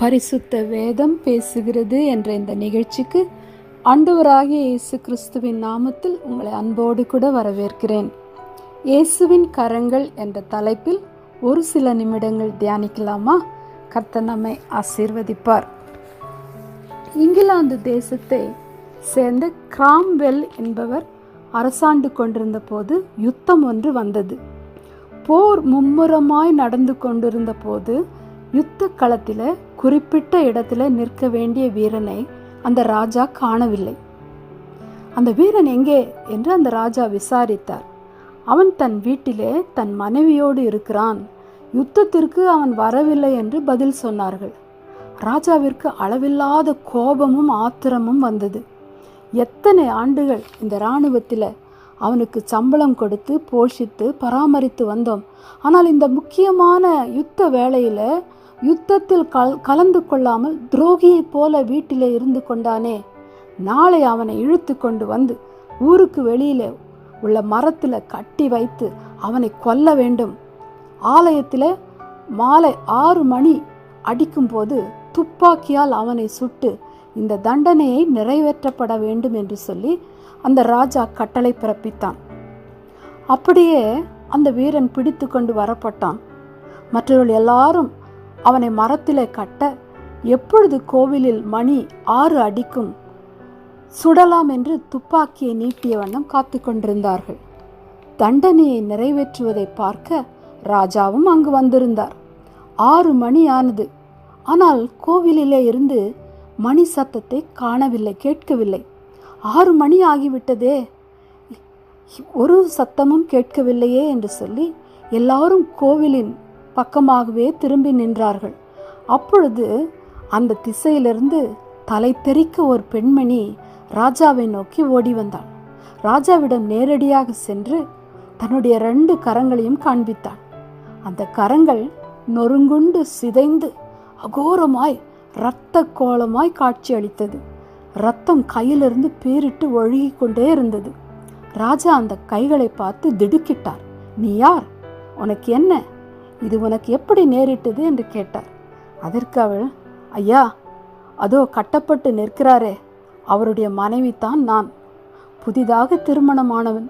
பரிசுத்த வேதம் பேசுகிறது என்ற இந்த நிகழ்ச்சிக்கு ஆண்டவராகிய இயேசு கிறிஸ்துவின் நாமத்தில் உங்களை அன்போடு கூட வரவேற்கிறேன். இயேசுவின் கரங்கள் என்ற தலைப்பில் ஒரு சில நிமிடங்கள் தியானிக்கலாமா? கர்த்த நம்மை ஆசீர்வதிப்பார். இங்கிலாந்து தேசத்தை சேர்ந்த கிராம்வெல் என்பவர் அரசாண்டு கொண்டிருந்த போது யுத்தம் ஒன்று வந்தது. போர் மும்முரமாய் நடந்து கொண்டிருந்த போது யுத்த களத்தில் குறிப்பிட்ட இடத்துல நிற்க வேண்டிய வீரனை அந்த ராஜா காணவில்லை. அந்த வீரன் எங்கே என்று அந்த ராஜா விசாரித்தார். அவன் தன் வீட்டிலே தன் மனைவியோடு இருக்கிறான். யுத்தத்திற்கு அவன் வரவில்லை என்று பதில் சொன்னார்கள். ராஜாவிற்கு அளவில்லாத கோபமும் ஆத்திரமும் வந்தது. எத்தனை ஆண்டுகள் இந்த இராணுவத்தில் அவனுக்கு சம்பளம் கொடுத்து போஷித்து பராமரித்து வந்தோம். ஆனால் இந்த முக்கியமான யுத்த வேளையில் யுத்தத்தில் கல் கலந்து கொள்ளாமல் துரோகியைப் போல வீட்டிலே இருந்து கொண்டானே? நாளை அவனை இழுத்து கொண்டு வந்து ஊருக்கு வெளியிலே உள்ள மரத்தில் கட்டி வைத்து அவனை கொல்ல வேண்டும். ஆலயத்தில் மாலை ஆறு மணி அடிக்கும்போது துப்பாக்கியால் அவனை சுட்டு இந்த தண்டனையை நிறைவேற்றப்பட வேண்டும் என்று சொல்லி அந்த ராஜா கட்டளை பிறப்பித்தான். அப்படியே அந்த வீரன் பிடித்து கொண்டு வரப்பட்டான். மற்றவர்கள் எல்லாரும் அவனை மரத்திலே கட்ட எப்பொழுது கோவிலில் மணி ஆறு அடிக்கும்? சுடலாம் என்று துப்பாக்கியை நீட்டிய வண்ணம் காத்து கொண்டிருந்தார்கள். தண்டனையை நிறைவேற்றுவதை பார்க்க ராஜாவும் அங்கு வந்திருந்தார். ஆறு மணி ஆனது. ஆனால் கோவிலிலே இருந்து மணி சத்தத்தை காணவில்லை கேட்கவில்லை. ஆறு மணி ஆகிவிட்டதே. ஒரு சத்தமும் கேட்கவில்லையே என்று சொல்லி எல்லாரும் கோவிலின் பக்கமாகவே திரும்பி நின்றார்கள். அப்பொழுது அந்த திசையிலிருந்து தலை தெறிக்க ஒரு பெண்மணி ராஜாவை நோக்கி ஓடி வந்தாள். ராஜாவிடம் நேரடியாக சென்று தன்னுடைய ரெண்டு கரங்களையும் காண்பித்தாள். அந்த கரங்கள் நொறுங்குண்டு சிதைந்து அகோரமாய் இரத்த கோலமாய் காட்சி அளித்தது ரத்தம் கையிலிருந்து பேரிட்டு ஒழுகி கொண்டே இருந்தது. ராஜா அந்த கைகளை பார்த்து திடுக்கிட்டார். நீ யார்? உனக்கு என்ன? இது உனக்கு எப்படி நேரிட்டது? என்று கேட்டார். அதற்கு அவள் ஐயா அதோ கட்டப்பட்டு நிற்கிறாரே. அவருடைய மனைவி தான் நான். புதிதாக திருமணமானவன்.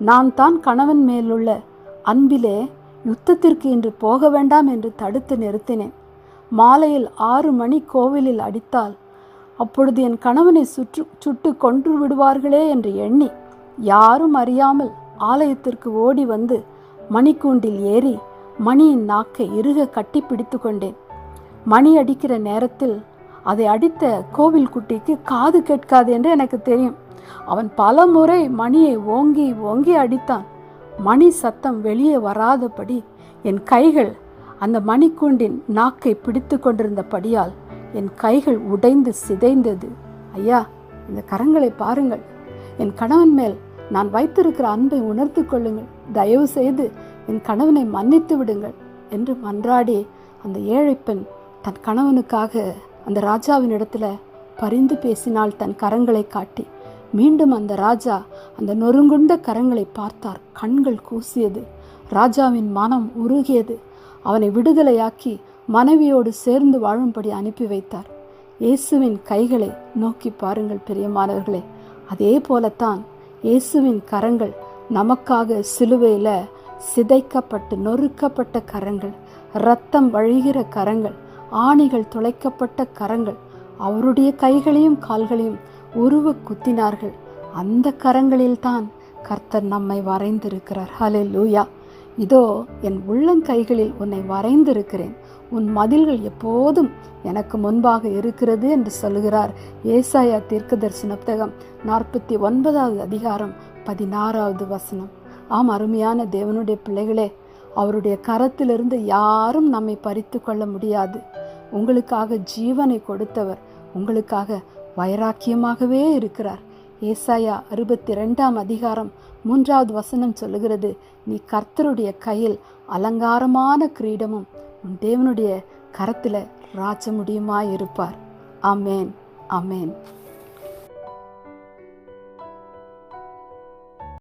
நான் தான் கணவன் மேலுள்ள அன்பிலே யுத்தத்திற்கு இன்று போக வேண்டாம் என்று தடுத்து நிறுத்தினேன். மாலையில் ஆறு மணி கோவிலில் அடித்தால் அப்பொழுது என் கணவனை சுற்று சுட்டு கொன்று விடுவார்களே என்று எண்ணி யாரும் அறியாமல் ஆலயத்திற்கு ஓடி வந்து மணிக்கூண்டில் ஏறி மணியின் நாக்கை இறுக கட்டி பிடித்து கொண்டேன் மணி அடிக்கிற நேரத்தில் அதை அடித்த கோவில் குட்டிக்கு காது கேட்காது என்று எனக்கு தெரியும். அவன் பல முறை மணியை ஓங்கி ஓங்கி அடித்தான். மணி சத்தம் வெளியே வராதபடி என் கைகள் அந்த மணிக்கூண்டின் நாக்கை பிடித்து கொண்டிருந்தபடியால் என் கைகள் உடைந்து சிதைந்தது. ஐயா இந்த கரங்களை பாருங்கள். என் கணவன் மேல் நான் வைத்திருக்கிற அன்பை உணர்த்து கொள்ளுங்கள். தயவு செய்து என் கணவனை மன்னித்து விடுங்கள் என்று மன்றாடி அந்த ஏழை பெண் தன் கணவனுக்காக அந்த ராஜாவின் இடத்துல பரிந்து பேசினால் தன் கரங்களை காட்டி மீண்டும் அந்த ராஜா அந்த நொறுங்குண்ட கரங்களை பார்த்தார். கண்கள் கூசியது. ராஜாவின் மனம் உருகியது. அவனை விடுதலையாக்கி மனைவியோடு சேர்ந்து வாழும்படி அனுப்பி வைத்தார். இயேசுவின் கைகளை நோக்கி பாருங்கள் பெரியமானவர்களே. அதே போலத்தான் இயேசுவின் கரங்கள் நமக்காக சிலுவையில் சிதைக்கப்பட்டு நொறுக்கப்பட்ட கரங்கள் இரத்தம் வழிகிற கரங்கள் ஆணிகள் துளைக்கப்பட்ட கரங்கள் அவருடைய கைகளையும் கால்களையும் உருவ குத்தினார்கள். அந்த கரங்களில்தான் கர்த்தர் நம்மை வரைந்திருக்கிறார். ஹலே லூயா இதோ என் உள்ளங்கைகளில் உன்னை வரைந்திருக்கிறேன். உன் மதில்கள் எப்போதும் எனக்கு முன்பாக இருக்கிறது என்று சொல்லுகிறார். ஏசாயா தீர்க்க தரிசன புத்தகம் நாற்பத்தி ஒன்பதாவது அதிகாரம் பதினாறாவது வசனம். ஆம் அருமையான தேவனுடைய பிள்ளைகளே அவருடைய கரத்திலிருந்து யாரும் நம்மை பறித்து கொள்ள முடியாது. உங்களுக்காக ஜீவனை கொடுத்தவர் உங்களுக்காக வைராக்கியமாகவே இருக்கிறார். ஏசாயா அறுபத்தி ரெண்டாம் அதிகாரம் மூன்றாவது வசனம் சொல்லுகிறது நீ கர்த்தருடைய கையில் அலங்காரமான கிரீடமும் உன் தேவனுடைய கரத்தில் ராஜ இருப்பார் அமேன் அமேன்